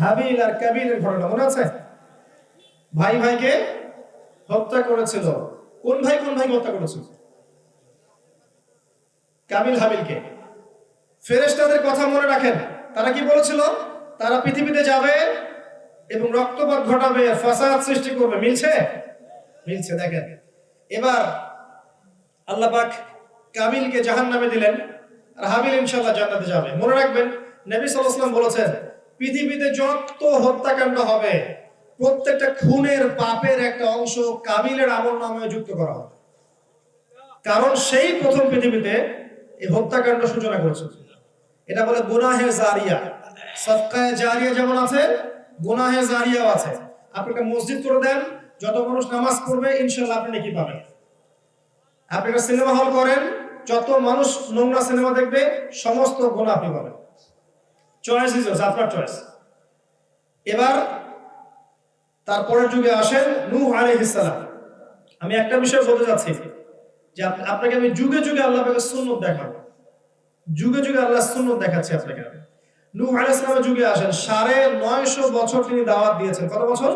হাবিল আর কাবিলের ঘটনা, মনে আছে? ভাই ভাইকে হত্যা করেছিল। কোন ভাই কোন ভাই হত্যা করেছিল? কাবিল হাবিলকে। ফেরেশতাদের কথা মনে রাখেন। তারা কি বলেছিল? তারা পৃথিবীতে যাবে এবং রক্তপাত ঘটাবে, ফাসাদ সৃষ্টি করবে। মিলছে? মিলছে, দেখেন। এবার আল্লাহ পাক কাবিলকে জাহান নামে দিলেন। আর হাবিল ইনশাল্লাহ জান্নাতে যাবে। মনে রাখবেন, নবী সাল্লাল্লাহু আলাইহি বলেছেন পৃথিবীতে যত হত্যাকাণ্ড হবে, প্রত্যেকটা খুনের পাপের একটা অংশ কাবিলের আমল নামে যুক্ত করা হবে। কারণ সেই প্রথম পৃথিবীতে এই হত্যাকাণ্ড সূচনা করেছে। এটা বলে গুনাহে জারিয়া। সৎকায় জারিয়া যেমন আছে, গুনাহে জারিয়াও আছে। আপনি একটা মসজিদ করে দেন, যত মানুষ নামাজ পড়বে ইনশাল্লাহ আপনি নাকি পাবেন। আপনি একটা সিনেমা হল করেন, যত মানুষ নোংরা সিনেমা দেখবে, সমস্ত গুণা আপনি পাবেন। চয়েস ইজ আপনার চয়েস এবার তারপরের যুগে আসেন নূহ আলাইহিস সালাম। আমি একটা বিষয় বলতে যাচ্ছি যে আপনাকে আমি যুগে যুগে আল্লাহ পাকের সুন্নত দেখাবো। যুগে যুগে আল্লাহ সুন্নত দেখাচ্ছি আপনাকে নূহ আলাইহিস সালামের যুগে আসেন, সাড়ে নয়শো বছর তিনি দাওয়াত দিয়েছেন। কত বছর?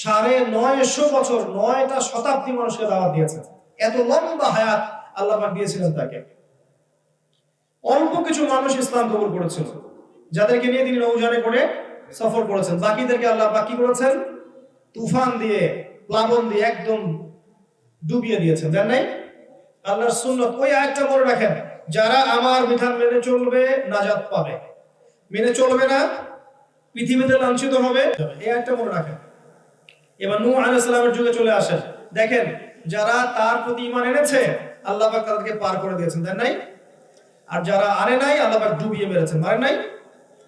সাড়ে নয়শো বছর, নয়টা শতাব্দী মানুষকে দাওয়াত দিয়েছেন। এত লম্বা হায়াত আল্লাহ পাক দিয়েছিলেন তাকে। অল্প কিছু মানুষ ইসলাম কবুল করেছিল, যাদেরকে নিয়ে তিনি নৌজানে করে সফর করেছেন। বাকিদেরকে আল্লাহ বাকি করেছেন? তুফান দিয়ে, প্লাবন দিয়ে একদম ডুবিয়ে দিয়েছেন। জান নাই? আল্লাহর সুন্নত। ওই আয়াতটা মনে রাখেন, যারা আমার বিধান মেনে চলবে, নাজাত পাবে। মেনে চলবে না, পৃথিবীতে লাঞ্ছিত হবে। এই আয়াতটা মনে রাখেন। এবার নূহ আলাইহিস সালামের যুগে চলে আসেন। দেখেন, যারা তার প্রতি ঈমান এনেছে, আল্লাহ পাক তাদেরকে পার করে দিয়েছেন। তাই নাই? আর যারা আনে নাই, আল্লাহ ডুবিয়ে মেরেছেন। মারে নাই?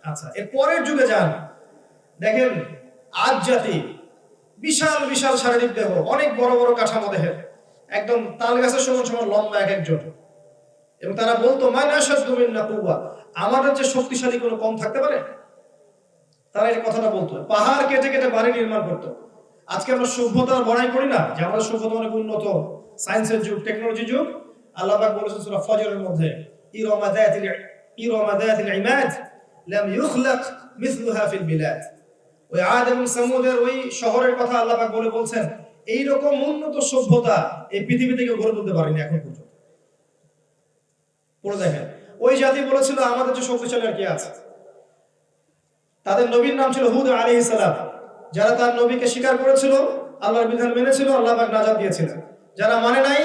আচ্ছা এর পরের যুগে যান। দেখেন, আজ জাতি বিশাল বিশাল শারীরিক দেহ, অনেক বড় বড় কাঠামো দেহের। একদম তাল গাছের সমান সমান লম্বা এক একজন। এবং তারা বলতো না আমাদের যে শক্তিশালী কোনো কম থাকতে পারে? তারা এই কথাটা বলতো। পাহাড় কেটে কেটে বাড়ি নির্মাণ করতো। আজকে আমরা সভ্যতার বড়াই করি না, যে আমাদের সভ্যতা অনেক উন্নত। সায়েন্সের যুগ টেকনোলজি যুগ। আল্লাহ পাক বলেছেন ফজরের মধ্যে ইরামা যাতিল ইমাদ লাম ইখলাক মিথলুহা ফিল বিলাদ ওই সামুদের ওই শহরের কথা বলে বলছেন উন্নত সভ্যতা এই পৃথিবী থেকে গড়ে তুলতে পারেনি এখন পর্যন্ত। পড়ে দেখেন, ওই জাতি বলেছিল, আমাদের যে শক্তিশালী আর কি আছে? তাদের নবীর নাম ছিল হুদ আলী সালাম। যারা তার নবীকে স্বীকার করেছিল, আল্লাহর বিধান মেনেছিল, আল্লাহ পাক নাজাত দিয়েছিলেন। যারা মানে নাই,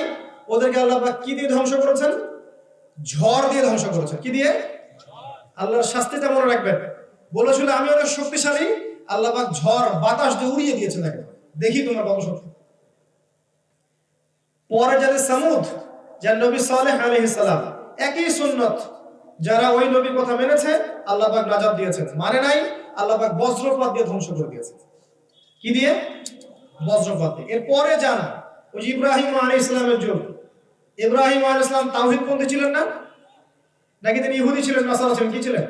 ওদেরকে আল্লাহ পাক কি দিয়ে ধ্বংস করেছেন? ঝড় দিয়ে ধ্বংস করেছেন কি দিয়ে? আল্লাহর শাস্তিটা মনে রাখবেন। বলেছিল, আমি অনেক শক্তিশালী। আল্লাহ ঝড়, বাতাস দিয়ে উড়িয়ে দিয়েছেন তাকে দেখি তোমার কত শক্তি। পরে যাদের সামুদ, যার নবী সালেহ আলাইহিস একই সুন্নত, যারা ওই নবীর কথা মেনেছে আল্লাহ পাক নাজাত দিয়েছেন। মানে নাই আল্লাহ পাক বজ্রপাত দিয়ে ধ্বংস করে দিয়েছে কি দিয়ে? বজ্রপাত দিয়ে। এরপরে যান ওই ইব্রাহিম আলাইহিস সালামের যুগ ইব্রাহিম আলাইহিস সালাম তাওহীদপন্থী ছিলেন না? নাকি তিনি ইহুদি ছিলেন, নাসারা ছিলেন, কি ছিলেন?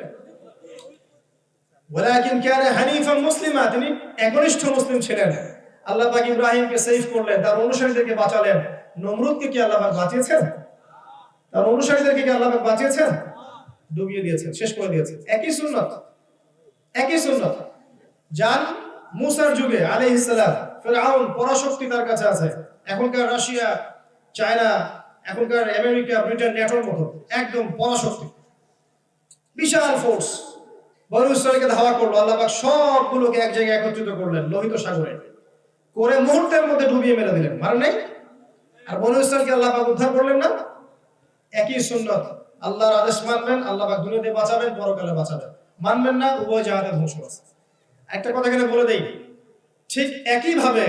ওয়ালাকিন কানা মুসলিমা, তিনি একনিষ্ঠ মুসলিম ছিলেন। আল্লাহ পাক ইব্রাহিমকে সেভ করলেন, তার অনুসারীদেরকে বাঁচালেন। নমরুদকে কি আল্লাহ পাক বাঁচিয়েছেন? তার অনুসারীদেরকে কি আল্লাহ পাক বাঁচিয়েছেন? ডুবিয়ে দিয়েছেন, শেষ করে দিয়েছেন। একই সুন্নত একই সুন্নত। যান মুসার যুগে, আলাইহিস সালাম, ফিরআউন পরাশক্তি তার কাছে আছে। এখনকার রাশিয়া, চায়না এখনকার আমেরিকা, ব্রিটেন নেটোর মতো একদম পরাশক্তি। বিশাল ফোর্স বনু ইসরায়েলকে ধাওয়া করল আল্লাহ সবগুলোকে এক জায়গায় একত্রিত করলেন লোহিত সাগরে। করে মুহূর্তের মধ্যে ডুবিয়ে মেরে দিলেন। মারে নাই? আর বনু ইসরায়েলকে আল্লাহ পাক উদ্ধার করলেন না? একই সুন্নত। আল্লাহর আদেশ মানবেন আল্লাহ পাক দুনিয়াতে বাঁচাবেন, পরকালে বাঁচাবেন। মানবেন না, উভয় জাহাজে ধ্বংস একটা কথা এখানে বলে দেই, ঠিক একই ভাবে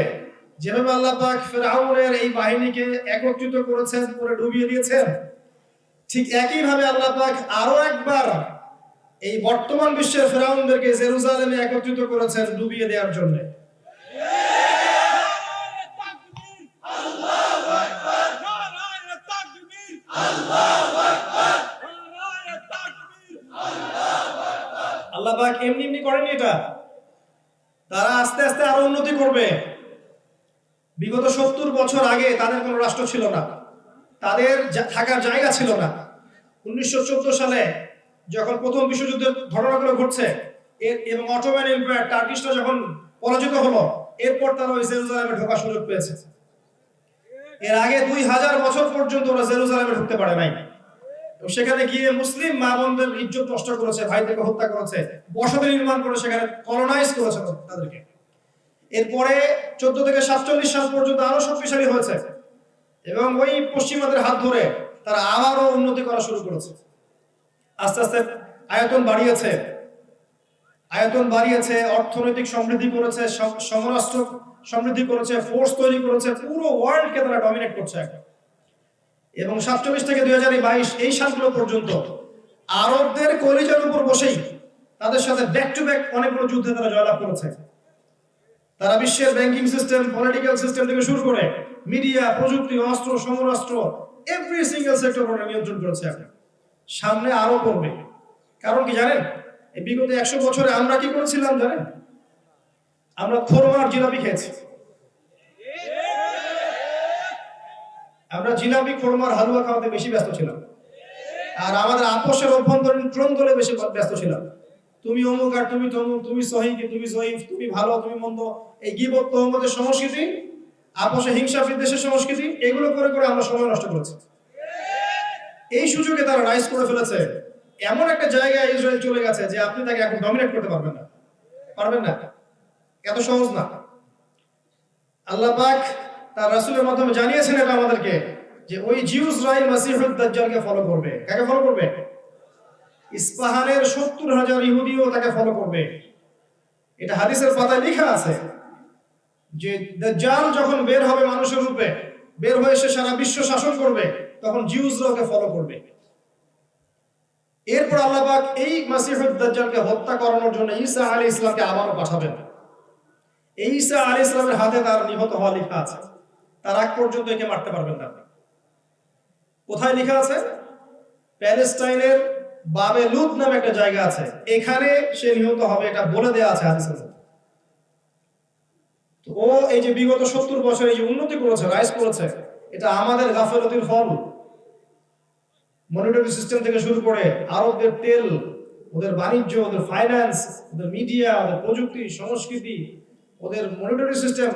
যেভাবে আল্লাহ পাক ফেরাউনের এই বাহিনীকে একত্রিত করেছেন করে ডুবিয়ে দিয়েছেন, ঠিক একই ভাবে আল্লাহ পাক আরও একবার এই বর্তমান বিশ্বের ফেরাউনদেরকে জেরুজালেমে একত্রিত করেছেন ডুবিয়ে দেওয়ার জন্য। আল্লাহ পাক এমনি এমনি করেনি এটা? তারা আস্তে আস্তে আরও উন্নতি করবে। বিগত সত্তর বছর আগে তাদের কোনো রাষ্ট্র ছিল না। তাদের থাকার জায়গা ছিল না। উনিশশো সালে যখন প্রথম বিশ্বযুদ্ধের ঘটনাগুলো ঘটছে, এর এবং অটোম্যান এম্পায়ার টার্কিশরা যখন পরাজিত হলো, এরপর তারা ওই জেরুজালেমে ঢোকার সুযোগ পেয়েছে। এর আগে দুই হাজার বছর পর্যন্ত ওরা জেরুজালেমে ঢুকতে পারে নাই। সেখানে গিয়ে মুসলিম মা বোনদের ইজ্জত নষ্ট করেছে, ভাইদেরকে হত্যা করেছে, বসতি নির্মাণ করে সেখানে কলোনাইজ করেছে তাদেরকে। এরপরে চোদ্দ থেকে সাতচল্লিশ সাল পর্যন্ত আরও শক্তিশালী হয়েছে। এবং ওই পশ্চিমাদের হাত ধরে তারা আবারও উন্নতি করা শুরু করেছে। আস্তে আস্তে আয়তন বাড়িয়েছে। আয়তন বাড়িয়েছে, অর্থনৈতিক সমৃদ্ধি করেছে সমরাষ্ট্র সমৃদ্ধি করেছে ফোর্স তৈরি করেছে, পুরো ওয়ার্ল্ডকে তারা ডমিনেট করছে এখন। এবং সাতচল্লিশ থেকে দুই বাইশ এই সালগুলো পর্যন্ত আরবদের কলিজার উপর বসেই তাদের সাথে ব্যাক টু ব্যাক অনেকগুলো যুদ্ধে তারা জয়লাভ করেছে। তারা বিশ্বের ব্যাংকিং সিস্টেম পলিটিক্যাল সিস্টেম থেকে শুরু করে মিডিয়া প্রযুক্তি, অস্ত্র, সমরাস্ত্র এভরি সিঙ্গেল সেক্টর ওরা নিয়ন্ত্রণ করেছে এখন। সামনে আরও করবে কারণ কি জানেন? এই বিগত একশো বছরে আমরা কি করেছিলাম জানেন? আমরা খোরমার জিলাপি খেয়েছি। আমরা জিলাপি, খোরমার, হালুয়া খাওয়াতে বেশি ব্যস্ত ছিলাম। আর আমাদের আপোষের অভ্যন্তরীণ ক্রন্দলে বেশি ব্যস্ত ছিলাম। তুমি অমুক আর তুমি তমুক, তুমি সহি কি তুমি সহিফ তুমি ভালো, তুমি মন্দ, এই গিবত তহমতের সংস্কৃতি আপোষে হিংসা, বিদ্বেষের সংস্কৃতি, এগুলো করে করে আমরা সময় নষ্ট করেছি। এই সুযোগে তারা রাইজ করে ফেলেছে। এমন একটা জায়গায় ইসরায়েল চলে গেছে যে আপনি তাকে এখন ডমিনেট করতে পারবেন না। পারবেন না? এত সহজ না। আল্লাহ পাক তার রাসূলের মাধ্যমে জানিয়েছেন এটা আমাদেরকে যে ওই জিউস জিউসরাই মাসিহুদ দাজ্জালকে ফলো করবে। কাকে ফলো করবে? ইস্পাহানের সত্তর হাজার ইহুদিও তাকে ফলো করবে। এটা হাদিসের পাতায় লেখা আছে যে দাজ্জাল যখন বের হবে মানুষের রূপে, বের হয়ে সে সারা বিশ্ব শাসন করবে, তখন জিউসরা ওকে ফলো করবে। এরপর আল্লাহ পাক এই মাসিহুদ দাজ্জালকে হত্যা করানোর জন্য ঈসা আলাইহিস ইসলামকে আবারও পাঠাবেন। এই ঈসা আলাইহিস ইসলামের হাতে তার নিহত হওয়া লেখা আছে। তার আগ পর্যন্ত একে মারতে পারবেন না কোথায় লেখা আছে? প্যালেস্টাইনের বাবে লুদ নামে একটা জায়গা আছে। এখানে সে নিহত হবে, এটা বলে দেয়া আছে হাদিসের। তো ও এই যে বিগত সত্তর বছর এই যে উন্নতি করেছে রাইজ করেছে, এটা আমাদের গাফেলতির ফল। মনিটরি সিস্টেম থেকে শুরু করে আরবদের তেল, ওদের বাণিজ্য, ওদের ফাইন্যান্স ওদের মিডিয়া ওদের প্রযুক্তি, সংস্কৃতি, ওদের মনিটরি সিস্টেম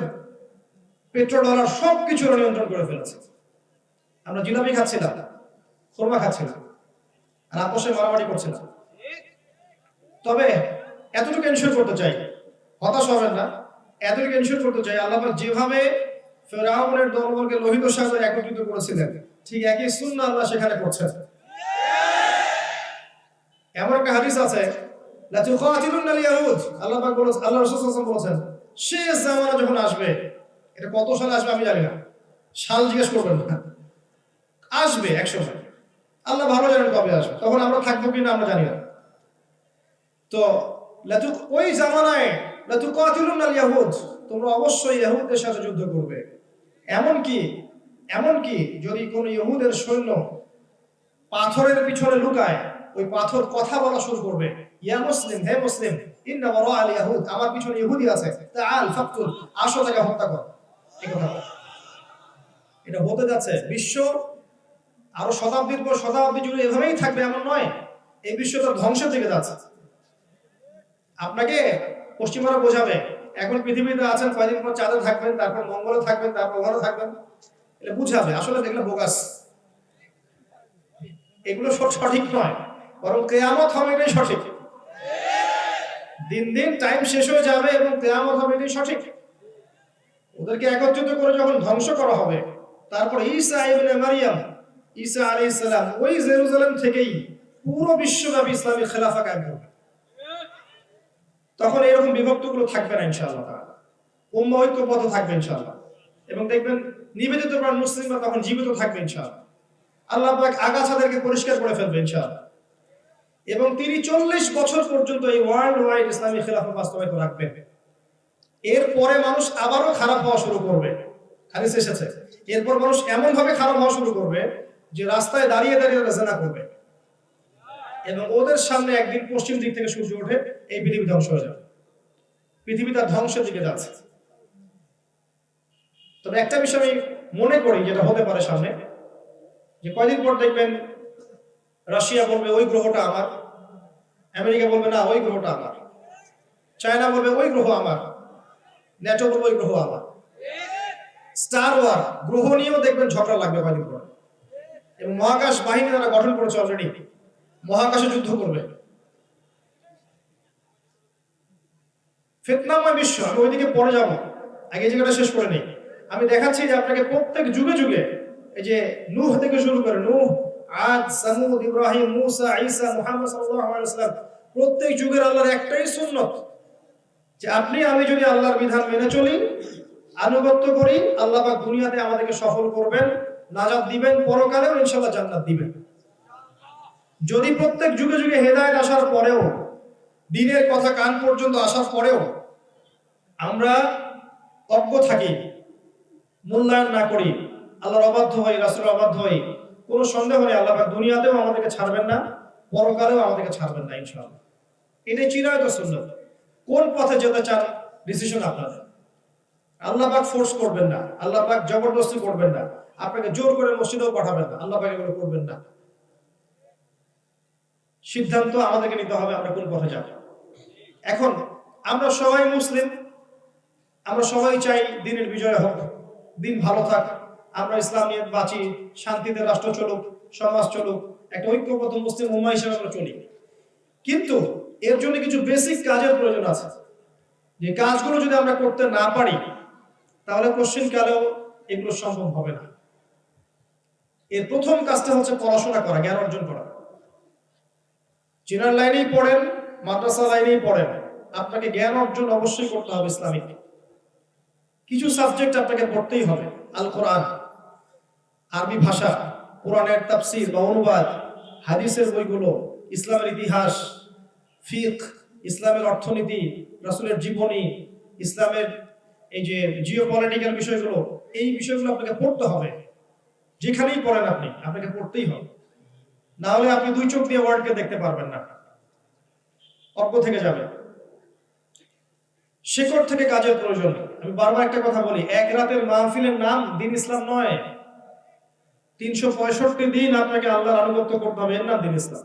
পেট্রো ডলার সব কিছু নিয়ন্ত্রণ করে ফেলেছে। আমরা জিলাপি খাচ্ছিলাম, খোরমা খাচ্ছিলাম। আর আপোষে মারামারি করছিলাম তবে এতটুকু এনশিওর করতে চাই, হতাশ হবেন না। এতটুকু এনশিওর করতে চাই, আল্লাহ যেভাবে ফেরাউনের দলবলকে লোহিত সাগরে একত্রিত করেছিলেন, ঠিক একই সুন্না আল্লাহ সেখানে করছেন। এমন একটা হাদিস আছে আল্লাহ জামানা যখন আসবে, এটা কত সালে আসবে আমি জানি না, সাল জিজ্ঞেস করবেন না, আসবে এক সময়। আল্লাহ ভালো জানেন কবে আসবে, তখন আমরা থাকব কিনা আমরা জানি না। তো লাতু ওই জামানায় আল তোমরা অবশ্যই ইহুদদের সাথে যুদ্ধ করবে। এমন কি এমন কি, যদি কোন ইহুদের সৈন্য পাথরের পিছনে লুকায়, ওই পাথর কথা বলা শুরু করবে, ইয়া মুসলিম, হে মুসলিম, ইন্না ওয়ারা আল ইয়াহুদ, আমার পিছনে ইহুদি আছে, তাআল, ফাকতুল, আসো তাকে হত্যা কর। কথা এটা হতে যাচ্ছে বিশ্ব আরও শতাব্দীর পর শতাব্দী জুড়ে এভাবেই থাকবে, এমন নয়। এই বিশ্বটা ধ্বংসের দিকে যাচ্ছে। আপনাকে পশ্চিমারা বোঝাবে, এখন পৃথিবীতে আছেন, কয়দিন পর চাঁদে থাকবেন, তারপর মঙ্গলে থাকবেন, তারপর ওখানে থাকবেন, এটা বুঝাবে আসলে দেখলে বোগাস এগুলো সঠিক নয়, বরং কেয়ামত হবে এটাই সঠিক। দিন দিন টাইম শেষ হয়ে যাবে এবং কেয়ামত হবে এটাই সঠিক। ওদেরকে একত্রিত করে যখন ধ্বংস করা হবে, তারপর ঈসা ইবনে মারিয়াম ঈসা আলাইহিস সালাম ওই জেরুজালেম থেকেই পুরো বিশ্বব্যাপী ইসলামী খেলাফা কায়েম করবে। তখন এরকম বিভক্তগুলো থাকবে না ইনশাআল্লাহ উম্মাহ ঐক্যবদ্ধ থাকবে ইনশাআল্লাহ। এবং দেখবেন নিবেদিত প্রাণ মুসলিমরা তখন জীবিত থাকবে ইনশাআল্লাহ। আল্লাহ পাক আগাছাদেরকে পরিষ্কার করে ফেলবে ইনশাআল্লাহ। এবং তিনি চল্লিশ বছর পর্যন্ত এই ওয়ার্ল্ড ওয়াইড ইসলামী খেলাফা বাস্তবায়িত রাখবেন। এরপরে মানুষ আবারও খারাপ হওয়া শুরু করবে। হাদিস এসেছে। এরপর মানুষ এমন ভাবে খারাপ হওয়া শুরু করবে যে রাস্তায় দাঁড়িয়ে দাঁড়িয়ে জেনা করবে। এবং ওদের সামনে একদিন পশ্চিম দিক থেকে সূর্য ওঠে, এই পৃথিবী ধ্বংস হয়ে যাবে। পৃথিবী তার ধ্বংসের দিকে যাচ্ছে। তবে একটা বিষয় আমি মনে করি, যেটা হতে পারে সামনে, যে কয়দিন পর দেখবেন রাশিয়া বলবে, ওই গ্রহটা আমার। আমেরিকা বলবে, না, ওই গ্রহটা আমার। চায়না বলবে, ওই গ্রহ আমার। ন্যাটো বলবে, ওই গ্রহ আমার। স্টার ওয়ার, গ্রহ নিয়েও দেখবেন ঝগড়া লাগবে কয়েকদিন পরে। এবং মহাকাশ বাহিনী তারা গঠন করেছে অলরেডি মহাকাশে যুদ্ধ করবে। ফেতনাময় বিশ্ব, আমি ওইদিকে পরে যাব। আগে জায়গাটা শেষ করে নেই। আমি দেখাচ্ছি যে আপনাকে প্রত্যেক যুগে যুগে এই যে নূহ থেকে শুরু করে নূহ, আদ, সামুদ, ইব্রাহিম, মুসা, ঈসা, মুহাম্মদ সাল্লাল্লাহু আলাইহি ওয়াসাল্লাম, প্রত্যেক যুগের আল্লাহর একটাই সুন্নত। যে আপনি, আমি যদি আল্লাহর বিধান মেনে চলি, আনুগত্য করি, আল্লাহ পাক দুনিয়াতে আমাদেরকে সফল করবেন। নাজাত দিবেন, পরকালেও ইনশাল্লাহ জান্নাত দিবেন। যদি প্রত্যেক যুগে যুগে হেদায়েত আসার পরেও, দিনের কথা কান পর্যন্ত আসার পরেও আমরা অজ্ঞ থাকি, মূল্যায়ন না করি, আল্লাহর অবাধ্য হই, রাসুলের অবাধ্য হই, কোনো সন্দেহ নেই, আল্লাহ দুনিয়াতেও আমাদেরকে ছাড়বেন না, পরকালেও আমাদেরকে ছাড়বেন না ইনশাআল্লাহ। এটাই চিরায়ত সুন্নত। কোন পথে যেতে চান ডিসিশন আপনাদের। আল্লাহ পাক ফোর্স করবেন না, আল্লাহ পাক জবরদস্তি করবেন না। আপনাকে জোর করে মসজিদেও পাঠাবেন না, আল্লাহ পাক এগুলো করবেন না। সিদ্ধান্ত আমাদেরকে নিতে হবে আমরা কোন পথে যাব। এখন আমরা সবাই মুসলিম, আমরা সবাই চাই দিনের বিজয় হোক, দিন ভালো থাক, আমরা ইসলাম নিয়ে বাঁচি, শান্তিতে রাষ্ট্র চলুক, সমাজ চলুক, একটা ঐক্যবদ্ধ মুসলিম উম্মা হিসেবে আমরা চলি। কিন্তু এর জন্য কিছু বেসিক কাজের প্রয়োজন আছে। যে কাজগুলো যদি আমরা করতে না পারি, তাহলে কোশ্চিন কালেও এগুলো সম্ভব হবে না। এর প্রথম কাজটা হচ্ছে পড়াশোনা করা, জ্ঞান অর্জন করা। চিনার লাইনেই পড়েন, মাদ্রাসা লাইনেই পড়েন। আপনাকে জ্ঞান অর্জন অবশ্যই করতে হবে ইসলামিক। কিছু সাবজেক্ট আপনাকে পড়তেই হবে আল কোরআন আরবি ভাষা, কোরআনের তাফসির বা অনুবাদ, হাদিসের বইগুলো, ইসলামের ইতিহাস, ফিক, ইসলামের অর্থনীতি, রাসূলের জীবনী, ইসলামের এই যে জিও পলিটিক্যাল বিষয়গুলো, এই বিষয়গুলো আপনাকে পড়তে হবে। যেখানেই পড়েন আপনি, আপনাকে পড়তেই হবে। না হলে আপনি দুই চোখ দিয়ে ওয়ার্ডকে দেখতে পারবেন না। অজ্ঞ থেকে যাবে। শেকড় থেকে কাজের প্রয়োজন আমি বারবার একটা কথা বলি, এক রাতের মাহফিলের নাম দিন ইসলাম নয়। তিনশো পঁয়ষট্টি দিন আপনাকে আল্লাহর আনুগত্য করতে হবে। এর নাম দিন ইসলাম।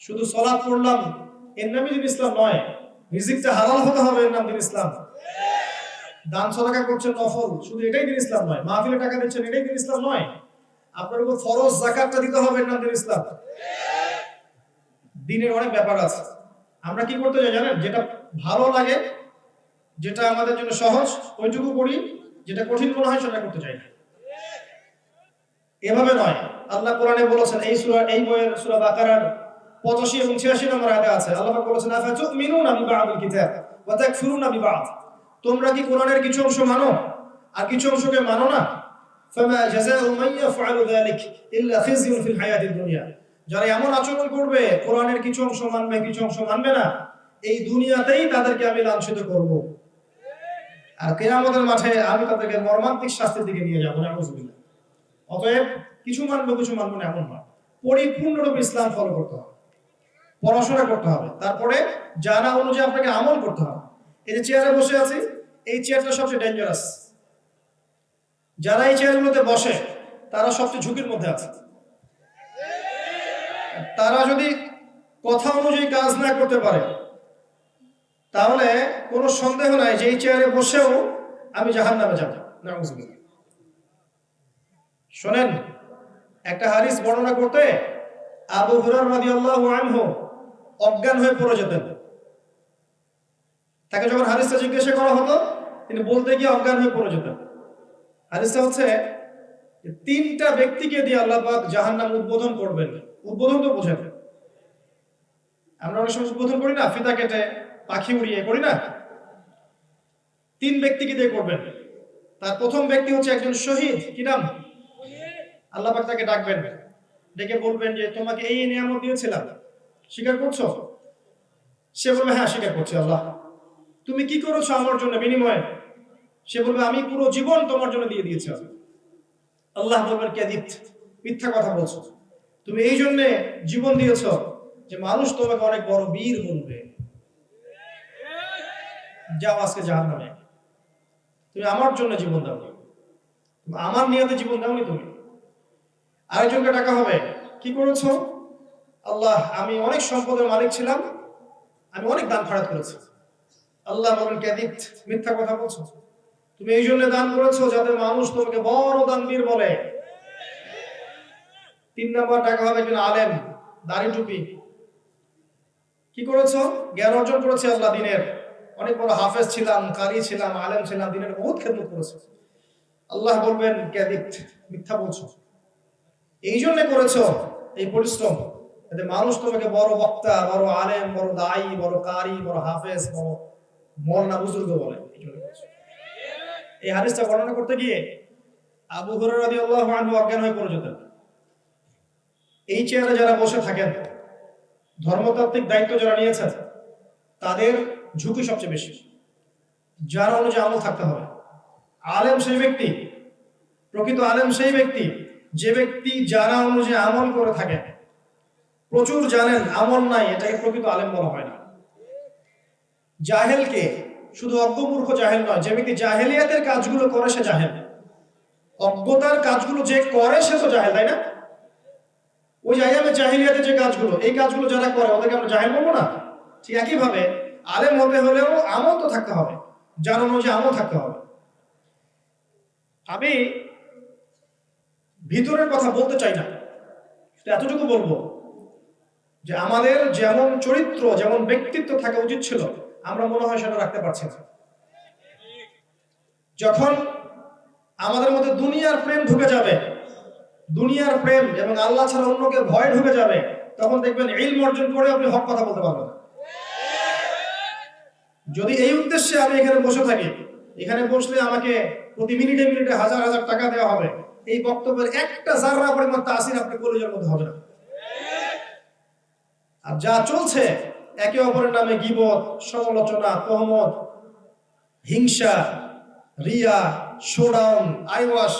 শুধু সলাপ পড়লাম, এর নামই দিন ইসলাম নয়। রিজিকটা হালাল হতে হবে, এর নাম দিন ইসলাম। দান সদাকা করছেন নফল। শুধু এটাই দিন ইসলাম নয়, মাহফিলে টাকা দিচ্ছেন, এটাই দিন ইসলাম নয়। আপনার উপর ফরজ জাকাতটা দিতে হবে নাম দিন ইসলাম। দিনের অনেক ব্যাপার আছে। আমরা কি করতে চাই জানেন? যেটা ভালো লাগে, যেটা আমাদের জন্য সহজ, ওইটুকু করি। যেটা কঠিন মনে হয় সেটা করতে চাই না। এভাবে নয়। আল্লাহ কোরআনে বলেছেন, এই সূরা, এই বইয়ের সূরা বাকারার 85 এবং 86 নম্বর আয়াতে আছে। আল্লাহ বলেছেন, আফা তুমিনুনা বিবাদিল কিতাব ওয়া তাকফুরুনা বিবাদ? তোমরা কি কোরআনের কিছু অংশ মানো? আর কিছু অংশকে মানো না? যারা এমন আচরণ করবে, কোরআনের কিছু অংশ মানবে, কিছু অংশ মানবে না, এই দুনিয়াতেই তাদেরকে আমি লাঞ্ছিত করব। আর কেয়ামতের মাঠে আমি তাদেরকে মর্মান্তিক শাস্তির দিকে নিয়ে যাব নাউজুবিল্লাহ অতএব কিছু মানবো কিছু মানবো না, এমন নয়। পরিপূর্ণরূপে ইসলাম ফলো করতে হবে। পড়াশোনা করতে হবে। তারপরে জানা অনুযায়ী আপনাকে আমল করতে হবে। এই যে চেয়ারে বসে আছি এই চেয়ারটা সবচেয়ে ডেঞ্জারাস যারা এই চেয়ারগুলোতে বসে, তারা সবচেয়ে ঝুঁকির মধ্যে আছে। তারা যদি কথা অনুযায়ী কাজ না করতে পারে, তাহলে কোনো সন্দেহ নাই যে এই চেয়ারে বসেও আমি জাহান নামে যাব শোনেন, একটা হারিস বর্ণনা করতে আবু হুরার রাদিয়াল্লাহু আনহু অজ্ঞান হয়ে পড়ে যেতেন। তাকে যখন হারিসটা জিজ্ঞাসা করা হতো তিনি বলতে গিয়ে অজ্ঞান হয়ে পড়ে যেতেন। হাদিসটা হচ্ছে তিনটা ব্যক্তিকে দিয়ে আল্লাহ পাক জাহান্নাম উদ্বোধন করবেন। উদ্বোধন তো বোঝেন। আমরা অনেক সময় উদ্বোধন করি না, ফিতা কেটে, পাখি উড়িয়ে করি না? তিন ব্যক্তিকে দিয়ে করবেন। তার প্রথম ব্যক্তি হচ্ছে একজন শহীদ। কি নাম? আল্লাহ তাকে ডাকবেন। ডেকে বলবেন যে, তোমাকে এই নিয়ামত দিয়েছিলাম। স্বীকার করছ? সে বলবে হ্যাঁ স্বীকার করছি, আল্লাহ। তুমি কি করেছ আমার জন্য বিনিময়ে? সে বলবে, আমি পুরো জীবন তোমার জন্য দিয়ে দিয়েছি আল্লাহ। বলবেন ক্যাদিত মিথ্যা কথা বলছো। তুমি এই জন্য জীবন দিয়েছ যে মানুষ তোমাকে অনেক বড় বীর বলবে। যাও আজকে জাহান নামে তুমি আমার জন্য জীবন দাও আমার নিয়তে জীবন দাওনি তুমি। আরেকজনকে টাকা হবে। কি করেছ? আল্লাহ, আমি অনেক সম্পদের মালিক ছিলাম। আমি অনেক দান খরাত করেছি। আল্লাহ বলেন ক্যাদিক মিথ্যা কথা বলছো। তুমি এই জন্য দান করেছ যাতে মানুষ তোমাকে বড় দানবীর বলে। তিন নম্বর টাকা হবে কিনা আলেম, দাড়ি টুপি। কি করেছ? জ্ঞান অর্জন করেছে আল্লাহ দিনের। অনেক বড় হাফেজ ছিলাম, কারি ছিলাম, আলেম ছিলাম, দিনের বহুত খেদমত করেছে। আল্লাহ বলবেন ক্যাদিক মিথ্যা বলছো। এই জন্য করেছ এই পরিশ্রম, যাতে মানুষ তোমাকে বড় বক্তা, বড় আলেম, বড় দায়ী, বড় কারি, বড় হাফেজ, বড় মরনা বুজুর্গ বলে। এই। হাদিসটা বর্ণনা করতে গিয়ে আবু অজ্ঞান হয়ে পড়ে যেতেন। এই চেয়ারে যারা বসে থাকেন, ধর্মতাত্ত্বিক দায়িত্ব যারা নিয়েছেন, তাদের ঝুঁকি সবচেয়ে বেশি। যার অনুযায়ী আমল থাকতে হবে। আলেম সেই ব্যক্তি, প্রকৃত আলেম সেই ব্যক্তি, যে ব্যক্তি যারা অনুযায়ী আমল করে থাকে প্রচুর জানেন, আমল নাই, এটাকে প্রকৃত আলেম বলা হয় না। জাহেলকে, শুধু অজ্ঞমূর্খ জাহেল নয় যে ব্যক্তি জাহেলিয়াতের কাজগুলো করে সে জাহেল। অজ্ঞতার কাজগুলো যে করে সে তো জাহেল, তাই না? ওই আয়ামে জাহিলিয়াতে যে কাজগুলো, এই কাজগুলো যারা করে, ওদেরকে আমরা জাহেল বলব না? ঠিক একইভাবে আলেম হতে হলেও আমল তো থাকতে হবে, যার অনুযায়ী আমল থাকতে হবে। আমি ভিতরের কথা বলতে চাই না এতটুকু বলব যে আমাদের যেমন চরিত্র, যেমন ব্যক্তিত্ব থাকা উচিত ছিল আমরা মনে হয় সেটা রাখতে পারছি না। যখন আমাদের মধ্যে দুনিয়ার প্রেম ঢুকে যাবে, দুনিয়ার প্রেম এবং আল্লাহ ছাড়া অন্যকে ভয় ঢুকে যাবে, তখন দেখবেন এই অর্জন করে আপনি হক কথা বলতে পারবেন যদি এই উদ্দেশ্যে আমি এখানে বসে থাকি, এখানে বসলে আমাকে প্রতি মিনিটে মিনিটে হাজার হাজার টাকা দেওয়া হবে, এই বক্তব্যের একটা জাররা পরিমাণ তাসির আপনি কলেজের মধ্যে হবে না। আর যা চলছে একে অপরের নামে গিবত, সমালোচনা, তহমত, হিংসা, রিয়া, শোডাউন আইওয়াশ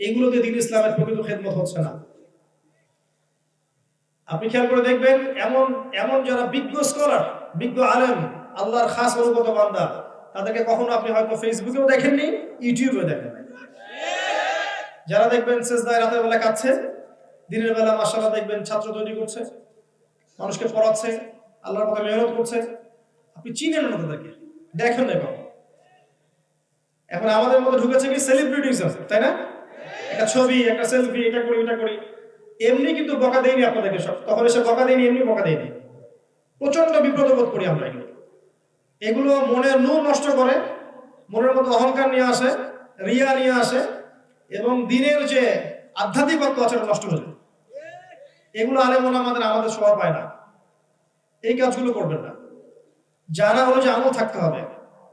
এগুলো দিয়ে দিন ইসলামের প্রকৃত খেদমত হচ্ছে না। আপনি খেয়াল করে দেখবেন, এমন এমন যারা বিজ্ঞ স্কলার বিজ্ঞ আলেম, আল্লাহর খাস অনুগত বান্দা, তাদেরকে কখনো আপনি হয়তো ফেসবুকেও দেখেননি, ইউটিউবেও দেখেন যারা দেখবেন শেষদায় রাতের বেলা কাচ্ছে দিনের বেলা মাসাল্লাহ দেখবেন ছাত্র তৈরি করছে, মানুষকে পড়াচ্ছে আল্লাহর পথে মেহনত করছে। আপনি চিনেন না তাদেরকে, দেখেন না কখনো। এখন আমাদের মধ্যে ঢুকেছে কি সেলিব্রিটিজম তাই না? একটা ছবি, একটা সেলফি এটা করি এটা করি। এমনি কিন্তু বকা দেয়নি আপনাদেরকে সব। তখন এসে বকা দেয়নি, এমনি বকা দেয়নি। প্রচণ্ড বিব্রত বোধ করি আমরা এগুলো। এগুলো মনের নূর নষ্ট করে, মনের মতো অহংকার নিয়ে আসে, রিয়া নিয়ে আসে, এবং দিনের যে আধ্যাত্মিকত্ব আছে নষ্ট হয়ে যায়। এগুলো আলেমন আমাদের আমাদের সভা পায় না। এই কাজগুলো করবেন না। যারা হলো যে আমল থাকতে হবে।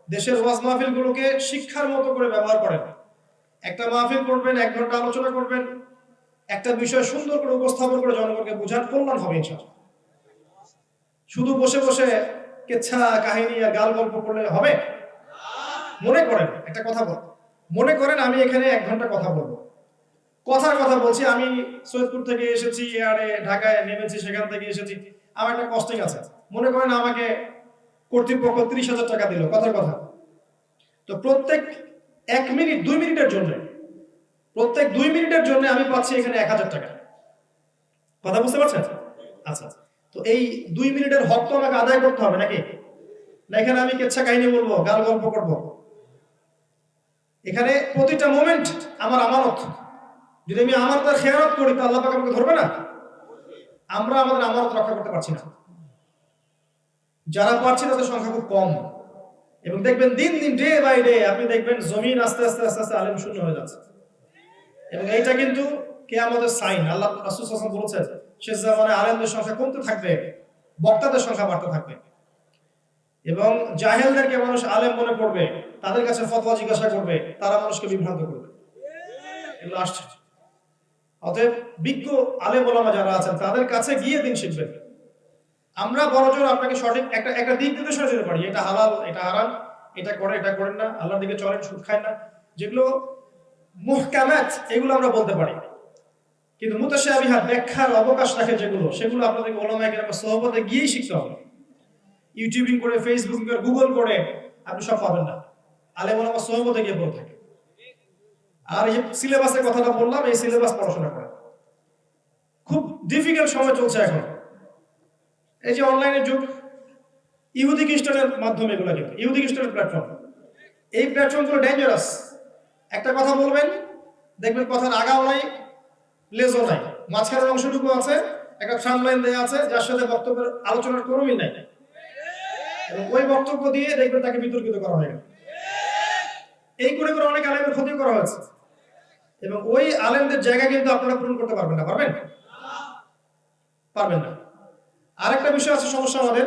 দেশের ওয়াজ মাহফিলগুলোকে শিক্ষার মতো করে ব্যবহার করেন। একটা মাহফিল করবেন, এক ঘণ্টা আলোচনা করবেন, একটা বিষয় সুন্দর করে উপস্থাপন করে জনগণকে বোঝার কল্যাণ হবে ইনশাআল্লাহ। শুধু বসে বসে কেচ্ছা, কাহিনী আর গাল গল্প করলে হবে? মনে করেন, একটা কথা বল। মনে করেন আমি এখানে এক ঘণ্টা কথা বলব। কথার কথা বলছি, আমি সৈয়দপুর থেকে এসেছি, এয়ারে, ঢাকায় নেমেছি, সেখান থেকে এসেছি। আমার একটা কস্টিং আছে। মনে করেন আমাকে কর্তৃপক্ষ ত্রিশ হাজার টাকা দিল, কথার কথা। তো প্রত্যেক এক মিনিট, দুই মিনিটের জন্য, প্রত্যেক দুই মিনিটের জন্য আমি পাচ্ছি এখানে এক হাজার টাকা। কথা বুঝতে পারছেন? আচ্ছা আচ্ছা। তো এই দুই মিনিটের হক তো আমাকে আদায় করতে হবে নাকি? না, এখানে আমি কেচ্ছা কাহিনী বলব, গাল গল্প করব। এখানে প্রতিটা মোমেন্ট আমার আমানত। যদি আমি আমার তার খেয়ানত করি, তো আল্লাহ পাক আমাকে ধরবে না? আমরা আমাদের আমানত রক্ষা করতে পারছি না। যারা পারছে তাদের সংখ্যা খুব কম। এবং দেখবেন দিন দিন ডে বাই ডে আপনি দেখবেন জমিন আস্তে আস্তে আস্তে আস্তে আলেম শূন্য হয়ে যাচ্ছে। এবং এইটা কিন্তু কে আমাদের সাইন আল্লাহ রাসূল ওয়াসাল্লাম বলেছেন, শেষ জামানে আলেমদের সংখ্যা কমতে থাকবে, বক্তাদের সংখ্যা বাড়তে থাকবে। এবং জাহেলদেরকে মানুষ আলেম মনে করবে, তাদের কাছে ফতোয়া জিজ্ঞাসা করবে, তারা মানুষকে বিভ্রান্ত করবে। এগুলো আসছে। অতএব বিজ্ঞ আলেম ওলামা যারা আছেন, তাদের কাছে গিয়ে দিন শিখবেন। আমরা বড়জোর আপনাকে সঠিক একটা একটা দিক নির্দেশনা দিতে পারি এটা হালাল, এটা হারাম, এটা করে, এটা করেন না, আল্লাহর দিকে চলেন, সুদ খায় না। যেগুলো মুহকামাত, এগুলো আমরা বলতে পারি। কিন্তু মুতাশাবিহাত, ব্যাখ্যার অবকাশ রাখে যেগুলো, সেগুলো আপনাদেরকে ওলামায়ে কেরামের সোহবতে গিয়েই শিখতে হবে। ইউটিউবিং করে ফেসবুক করে গুগল করে, আপনি সব পাবেন না। আলেম ওলামা সোহবতে গিয়ে বলতে থাকে আর এই সিলেবাসের কথাটা বললাম, এই সিলেবাস পড়াশোনা করেন। খুব ডিফিকাল্ট সময় চলছে এখন। এই যে অনলাইনের যুগ, ইহুদি খ্রিস্টানের মাধ্যমে এগুলো কিন্তু, ইহুদি খ্রিস্টানের প্ল্যাটফর্ম এই প্ল্যাটফর্মগুলো ডেঞ্জারাস একটা কথা বলবেন, দেখবেন কথার আগাও নাই, লেজও নাই। মাঝখানের অংশটুকু আছে, একটা ট্রাম লাইন দেওয়া আছে, যার সাথে বক্তব্যের আলোচনার কোনো মিল নাই। এবং ওই বক্তব্য দিয়ে দেখবেন তাকে বিতর্কিত করা হয় এই করে করে অনেক আলেমের ক্ষতি করা হয়েছে। এবং ওই আলেমদের জায়গা কিন্তু আপনারা পূরণ করতে পারবেন না, পারবেন? পারবেন না। আরেকটা বিষয় আছে, সমস্যা আমাদের।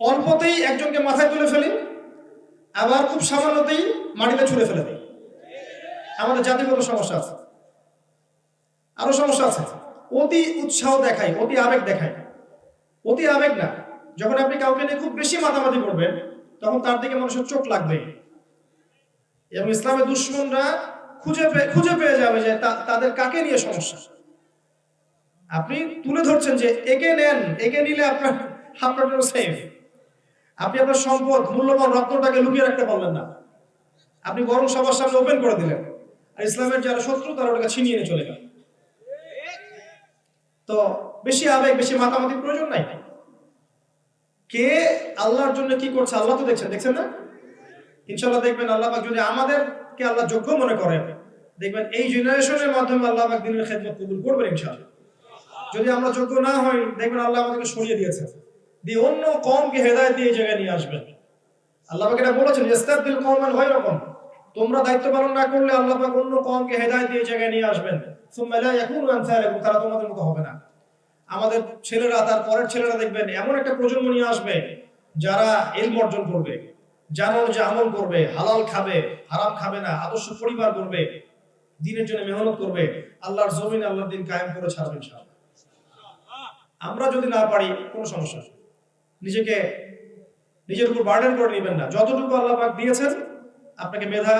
অল্পতেই একজনকে মাথায় তুলে ফেলি, আবার খুব সামান্যতেই মাটিতে ছুঁড়ে ফেলে দিই। আমাদের জাতিগত সমস্যা আছে? আরও সমস্যা আছে। অতি উৎসাহ দেখাই, অতি আবেগ দেখাই। অতি আবেগ না। যখন আপনি কাউকে নিয়ে খুব বেশি মাতামাতি করবেন, তখন তার দিকে মানুষের চোখ লাগবে এবং ইসলামের দুশ্মনরা খুঁজে খুঁজে পেয়ে যাবে যে তাদের কাকে নিয়ে সমস্যা। আপনি তুলে ধরছেন যে একে নেন, একে নিলে আপনার আপনার সেফ আপনি আপনার সম্পদ, মূল্যবান রত্নটাকে লুকিয়ে রাখতে পারলেন না। আপনি বরং সবার সামনে ওপেন করে দিলেন। আর ইসলামের যারা শত্রু, তারা ওটাকে ছিনিয়ে নিয়ে চলে গেল। তো বেশি আবেগ, বেশি মাতামাতির প্রয়োজন নাই। কে আল্লাহর জন্য কি করছে, আল্লাহ তো দেখছেন দেখছেন না? ইনশাল্লাহ দেখবেন আল্লাহ যদি আমাদেরকে আল্লাহ যোগ্য মনে করেন দেখবেন এই জেনারেশনের মাধ্যমে আল্লাহ দিনের খেদমত কবুল করবেন ইনশাআল্লাহ। যদি আমরা যোগ্য না হই, দেখবেন আল্লাহ আমাদেরকে সরিয়ে দিয়েছে। দিয়ে অন্য কমকে হেদায়ত দিয়ে এই জায়গায় নিয়ে আসবেন। আল্লাহ এটা বলেছেন, ইস্তাবদিল কওমান গায়রাকুম। তোমরা দায়িত্ব পালন না করলে আল্লাহ পাক অন্য কমকে হেদায়ত দিয়ে জায়গায় নিয়ে আসবেন। তারা তোমাদের মতো হবে না। আমাদের ছেলেরা, তার পরের ছেলেরা দেখবেন এমন একটা প্রজন্ম নিয়ে আসবে যারা এলম অর্জন করবে। জানো যে আমল করবে, হালাল খাবে, হারাম খাবে না, আদর্শ পরিবার করবে, দিনের জন্য মেহনত করবে, আল্লাহর জমিন আল্লাহর দিন কায়েম করে ছাড়বে আমরা যদি না পারি, কোনো সমস্যা নিজেকে, নিজের উপর বার্ডেন করে নেবেন না। যতটুকু আল্লাহ পাক দিয়েছেন, আপনাকে মেধা,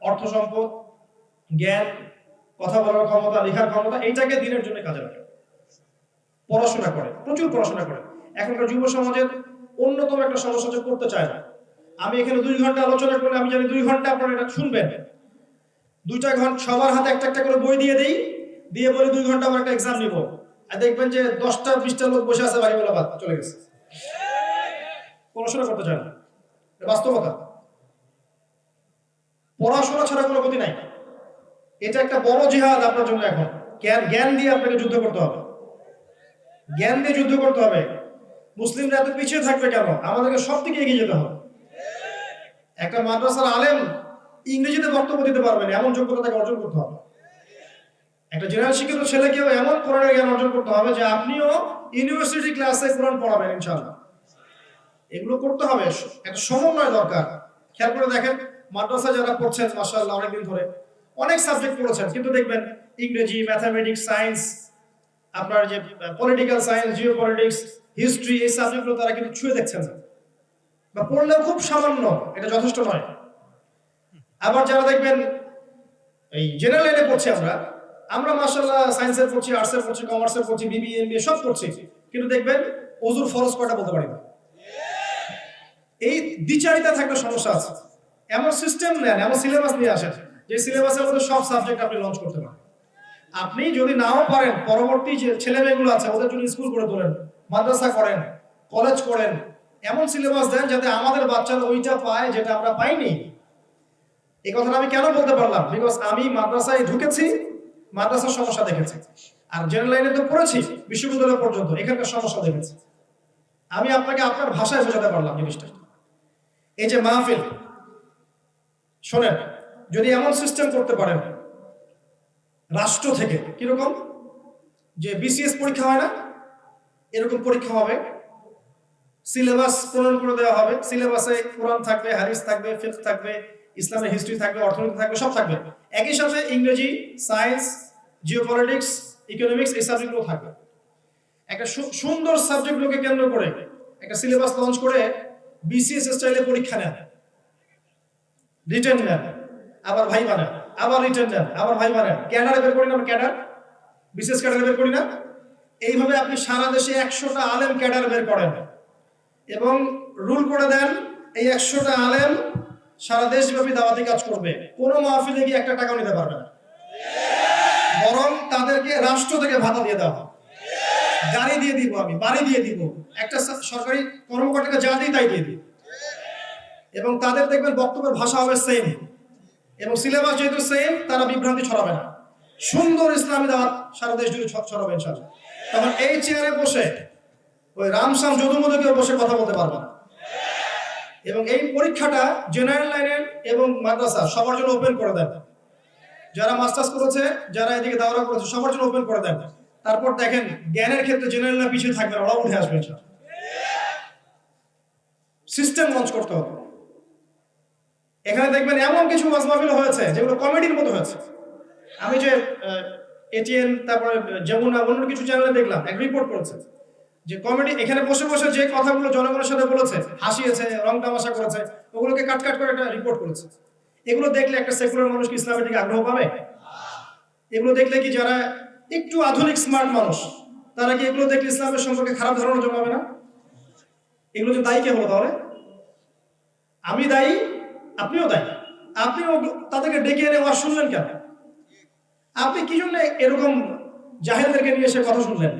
অর্থ সম্পদ, জ্ঞান, কথা বলার ক্ষমতা, লেখার ক্ষমতা, এইটাকে দিনের জন্য কাজে লাগান। পড়াশোনা করে প্রচুর পড়াশোনা করে এখনকার যুব সমাজের অন্যতম একটা সমস্যা করতে চায় না। আমি এখানে দুই ঘণ্টা আলোচনা করলে আমি জানি দুই ঘণ্টা আপনারা এটা শুনবেন। দুইটা ঘণ্টা সবার হাতে একটা একটা করে বই দিয়ে দিই, দিয়ে বলি দুই ঘণ্টা আমার একটা এক্সাম নিব। আর দেখবেন যে দশটা, বিশটা লোক বসে আছে, বাড়ি বলা বাদ, চলে গেছে। পড়াশোনা করতে চায় না। বাস্তবতা। পড়াশোনা ছাড়া কোনো গতি নাই। এটা একটা বড় জিহাদ আপনার জন্য এখন। জ্ঞান জ্ঞান দিয়ে আপনাকে যুদ্ধ করতে হবে। জ্ঞান দিয়ে যুদ্ধ করতে হবে। মুসলিমরা এত পিছিয়ে থাকবে কেন? আমাদেরকে সব দিকে এগিয়ে যেতে হবে। একটা মাদ্রাসার আলেম ইংরেজিতে বক্তব্য দিতে পারবেন এমন যোগ্যতা তাকে অর্জন করতে হবে। একটা জেনারেল শিক্ষিত ছেলেকেও এমন কোরআনের জ্ঞান অর্জন করতে হবে যে আপনিও ইউনিভার্সিটি ক্লাসে কোরআন পড়াবেন ইনশাআল্লাহ। এগুলো করতে হবে, একটা সমন্বয় দরকার। খেয়াল করে দেখেন, মাদ্রাসা যারা পড়ছেন মাসাল্লাহ অনেকদিন ধরে অনেক সাবজেক্ট পড়েছেন, কিন্তু দেখবেন ইংরেজি ম্যাথামেটিক্স সায়েন্স আপনার যে political science geopolitics history এই সাবজেক্টগুলো তারা কিন্তু ছুঁয়ে দেখছেন না। বা পড়লেও খুব সামান্য, এটা যথেষ্ট নয়। আবার যারা দেখবেন, এই জেনারেল লাইনে পড়ছি আমরা আমরা মাসাল্লাহ সায়েন্সের পড়ছি আর্টসের পড়ছি কমার্সের পড়ছি বিবি এমবিএ সব পড়ছি। কিন্তু দেখবেন অজুর ফরজ কয়টা বলতে পারি না। এই দ্বিচারিতা থাকলে সমস্যা আছে। এমন সিস্টেম নেন, এমন সিলেবাস নিয়ে আসেন, যে সিলেবাসের মধ্যে সব সাবজেক্ট আপনি লঞ্চ করতে পারেন। আপনি যদি নাও পারেন, পরবর্তী যে ছেলে মেয়েগুলো আছে, ওদের জন্য স্কুল করে তোলেন, মাদ্রাসা করেন কলেজ করেন এমন সিলেবাস দেন যাতে আমাদের বাচ্চারা ওইটা পায় যেটা আমরা পাইনি। এই কথাটা আমি কেন বলতে পারলাম? বিকজ আমি মাদ্রাসায় ঢুকেছি, মাদ্রাসার সমস্যা দেখেছি। আর জেনারেল লাইনে তো পড়েছি, বিশ্ববিদ্যালয় পর্যন্ত, এখানকার সমস্যা দেখেছি। আমি আপনাকে আপনার ভাষায় বোঝাতে পারলাম জিনিসটা। এই যে মাহফিল, শোনেন, যদি এমন সিস্টেম করতে পারেন, রাষ্ট্র থেকে, কীরকম? যে বিসিএস পরীক্ষা হয় না, এরকম পরীক্ষা হবে। সিলেবাস পূরণ করে দেওয়া হবে। সিলেবাসে কোরআন থাকবে, হাদিস থাকবে, ফিকহ থাকবে ইসলামের হিস্ট্রি থাকবে, অর্থনীতি থাকবে, সব থাকবে। একই সাথে ইংরেজি, সায়েন্স, জিওপলিটিক্স, ইকোনমিক্স, এই সাবজেক্টগুলো থাকবে। একটা সুন্দর সাবজেক্টগুলোকে কেন্দ্র করে একটা সিলেবাস লঞ্চ করে বিসিএস স্টাইলে পরীক্ষা নেন। রিটেন নেন। আবার ভাই বানেন। আবার রিটেন নেন। আবার ভাই বানেন। ক্যাডারে বের করি না ক্যাডার? বিশেষ ক্যাডারে বের করি না? এইভাবে আপনি সারা দেশে একশোটা আলেম ক্যাডার বের করেন। এবং রুল করে দেন, এই একশোটা আলেম সারা দেশব্যাপী দাওয়াতি কাজ করবে। কোনো মাহফিলে গিয়ে একটা টাকাও নিতে পারবে না। বরং তাদেরকে রাষ্ট্র থেকে ভাতা দিয়ে দেওয়া গাড়ি দিয়ে দিব আমি, বাড়ি দিয়ে দিব। একটা সরকারি কর্মকর্তাকে যা দিই তাই দিয়ে দিই এবং তাদের দেখবেন বক্তব্যের ভাষা হবে সেম এবং সিলেবাস যেহেতু সেম তারা বিভ্রান্তি ছড়াবে না। সুন্দর ইসলামী দাওয়াত সারা দেশ জুড়ে ছড়াবে ইনশাআল্লাহ। তখন এই চেয়ারে বসে ওই রামসাম যদুমধু কেউ বসে কথা বলতে পারবে না। এবং এই পরীক্ষাটা জেনারেল লাইনের এবং মাদ্রাসা সবার জন্য ওপেন করে দেন। যারা মাস্টার্স করেছে যারা এদিকে দাওরা করেছে সবার জন্য ওপেন করে দেন। তারপর দেখেন জ্ঞানের ক্ষেত্রে জেনারেলরা পিছিয়ে থাকবে না, ওরা উঠে আসবে সিস্টেম লঞ্চ করতে হবে। এখানে দেখবেন এমন কিছু মাজমাবিল হয়েছে যেগুলো কমেডির মতো হয়েছে। আমি যে এটিএন তারপরে যমুনা অন্য কিছু চ্যানেলে দেখলাম এক রিপোর্ট করেছে। যে কমেডি এখানে বসে বসে যে কথাগুলো জনগণের সাথে বলেছে, হাসিয়েছে, রং তামাশা করেছে, ওগুলোকে কাট কাট করে একটা রিপোর্ট করেছে। এগুলো দেখলে একটা সেকুলার মানুষ কি ইসলামের দিকে আগ্রহ পাবে? এগুলো দেখলে কি যারা একটু আধুনিক স্মার্ট মানুষ, তারা কি এগুলো দেখলে ইসলামের সম্পর্কে খারাপ ধারণা জমাবে না? এগুলো যে দায়ী কে হলো তাহলে? আমি দায়ী, আপনিও দায়ী। আপনিও তাদেরকে ডেকে এনে ওয়াজ শুনলেন কেন? আপনি কি জন্য এরকম জাহেলদেরকে নিয়ে এসে কথা শুনলেন?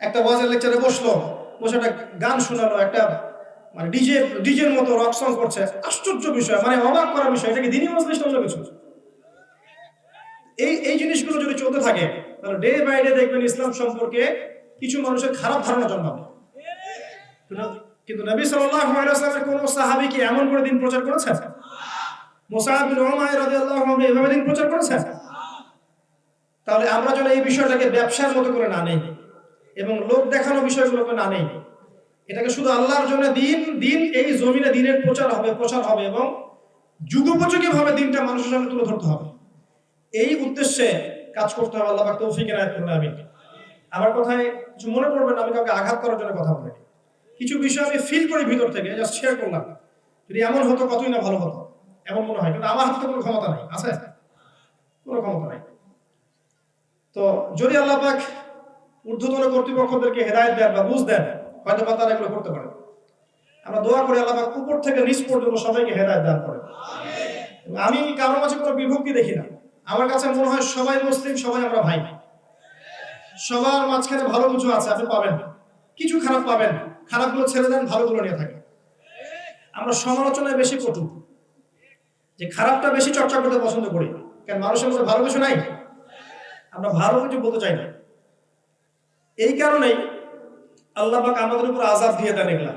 একটা ওয়াজের লেকচারে বসল, বসে একটা গান শোনালো, একটা মানে ডিজে, ডিজের মতো রক সং করছে। আশ্চর্য বিষয় মানে অবাক করার বিষয়, এটা কি দিনই মজলিস অন্য কিছু? এই এই জিনিসগুলো যদি চলতে থাকে, তাহলে ডে বাই ডে দেখবেন ইসলাম সম্পর্কে কিছু মানুষের খারাপ ধারণা জন্মাবে। কিন্তু নবী সাল্লাল্লাহু আলাইহি ওয়াসাল্লামের কোন সাহাবী কি এমন করে দিন প্রচার করেছেন? মুসাআব বিন উমাইর রাদিয়াল্লাহু আনহু এভাবে দিন প্রচার করেছেন? তাহলে আমরা যেন এই বিষয়টাকে ব্যবসার মতো করে না নেই। এবং লোক দেখানো বিষয়গুলোকে না নেই। এটাকে শুধু আল্লাহর জন্য দিন দিন এই জমিনে দিনের প্রচার হবে প্রচার হবে এবং যুগোপযোগী ভাবে দিনটা মানুষের সামনে তুলে ধরতে হবে। এই উদ্দেশ্যে কাজ করতে হবে আল্লাহ তৌফিক এনায়েত করুন আমিন। আমার কথায় কিছু মনে করবেন না, আমি কাউকে আঘাত করার জন্য কথা বলি। কিছু বিষয় আমি ফিল করি ভিতর থেকে জাস্ট শেয়ার করলাম। যদি এমন হতো কতই না ভালো হতো এমন মনে হয়। কিন্তু আমার হাতে কোনো ক্ষমতা নাই আছে? কোনো ক্ষমতা নাই। তো যদি আল্লাহ পাক ঊর্ধ্বতন কর্তৃপক্ষদেরকে হেদায়েত দেন বা বুঝ দেন, হয়তো বা তারা এগুলো করতে পারে। আমরা দোয়া করি আল্লাহ উপর থেকে নিচ পর্যন্ত সবাইকে হেদায়েত দান করে আমি কারোর মাঝে কোনো বিভক্তি দেখি না। আমার কাছে মনে হয় সবাই মুসলিম, সবাই আমরা ভাই। সবার মাঝখানে ভালো কিছু আছে, আপনি পাবেন। কিছু খারাপ পাবেন খারাপগুলো ছেড়ে দেন, ভালোগুলো নিয়ে থাকে আমরা সমালোচনায় বেশি পটু যে খারাপটা বেশি চর্চা করতে পছন্দ করি। কারণ মানুষের মধ্যে ভালো কিছু নাই? আমরা ভালো কিছু বলতে চাই না। এই কারণেই আল্লাহ আমাদের উপর আজাদ দিয়ে দেন এগুলা।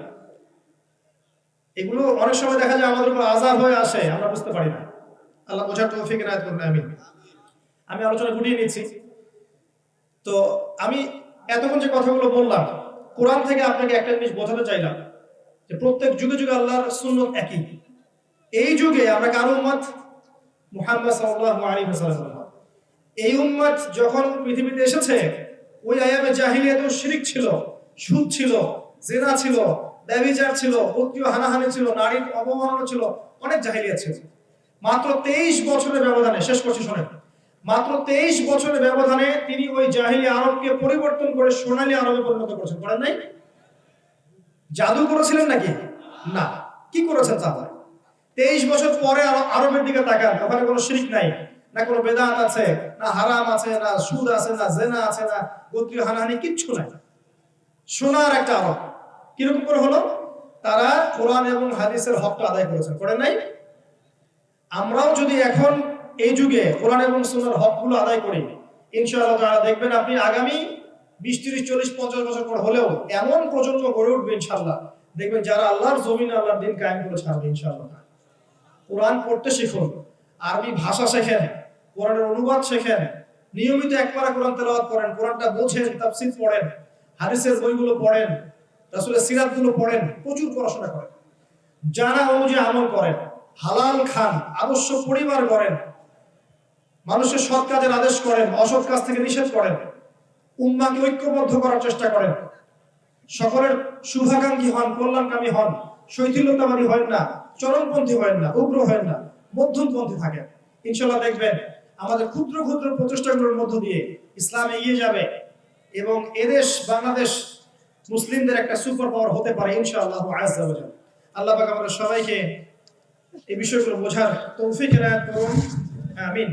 এগুলো অনেক সময় দেখা যায় আমাদের উপর আজাদ হয়ে আসে, আমরা বুঝতে পারি না। আল্লাহ বোঝার তৌফিক এনায়েত করুন, আমিন। আমি আলোচনা গুটিয়ে নিচ্ছি। তো আমি এতক্ষণ যে কথাগুলো বললাম, কোরআন থেকে আপনাকে একটা জিনিস বোঝাতে চাইলাম, যে প্রত্যেক যুগে যুগে আল্লাহর সুন্নত একই। এই যুগে আমরা কার উম্মত? মুহাম্মদ সাল্লাল্লাহু আলাইহি ওয়াসাল্লাম এই উম্মত যখন পৃথিবীতে এসেছে ওই আয়ামে জাহিলিয়াতেও শিরিক ছিল, সুদ ছিল, জেনা ছিল ব্যভিচার ছিল পত্নীয় হানাহানি ছিল, নারীর অবমাননা ছিল, অনেক জাহিলিয়াত ছিল। মাত্র তেইশ বছরের ব্যবধানে, শেষ করছি শোনেন, মাত্র তেইশ বছরের ব্যবধানে তিনি ওই জাহিলি আরবকে পরিবর্তন করে সোনালী আরবে পরিণত করেছেন। করেন নাই? জাদু করেছিলেন নাকি? না। কি করেছেন তাহলে? তেইশ বছর পরে আরো- আরবের দিকে তাকান, ওখানে কোনো শিরিক নাই। না কোনো বেদাত আছে, না হারাম আছে, না সুদ আছে, না জেনা আছে, না গোত্রীয় হানাহানি, কিচ্ছু নাই। সোনার একটা আরব কীরকম করে হলো? তারা কোরআন এবং হাদিসের হকটা আদায় করেছে। করে নাই? আমরাও যদি এখন এই যুগে কোরআন এবং সুন্নাহর হকগুলো আদায় করি, ইনশাআল্লাহ তাআলা দেখবেন আপনি আগামী বিশ, তিরিশ, চল্লিশ, পঞ্চাশ বছর পর হলেও এমন প্রজন্ম গড়ে উঠবে ইনশাল্লাহ দেখবেন যারা আল্লাহর জমিন, আল্লাহর দিন কায়েম করে ছাড়বে ইনশাআল্লাহ কোরআন পড়তে শিখুন। আরবি ভাষা শেখেন। কোরআনের অনুবাদ শেখেন। নিয়মিত একবার কোরআন তেলাওয়াত করেন। কোরআনটা বোঝেন, তাফসীর পড়েন, হাদিসের বইগুলো পড়েন, রাসূলের সিরাতগুলো পড়েন, প্রচুর পড়াশোনা করেন। জানা অনুযায়ী আমল করেন, হালাল খান, আবশ্যক পরিবার করেন, মানুষের সৎ কাজের আদেশ করেন, অসৎ কাজ থেকে নিষেধ করেন, উম্মাকে ঐক্যবদ্ধ করার চেষ্টা করেন। সকলের শুভাকাঙ্ক্ষী হন, কল্যাণকামী হন শৈথিল্যতাবাদী হয় না, চরমপন্থী হয় না, উগ্র হয় না, মধ্যমপন্থী থাকেন। ইনশাল্লাহ দেখবেন আমাদের ক্ষুদ্র ক্ষুদ্র প্রচেষ্টাগুলোর মধ্য দিয়ে ইসলাম এগিয়ে যাবে এবং এদেশ, বাংলাদেশ মুসলিমদের একটা সুপার পাওয়ার হতে পারে ইনশাআল্লাহ আল্লাহ আমাদের সবাইকে এই বিষয়গুলো বোঝার তৌফিক এনায়েত করুন। আমিন।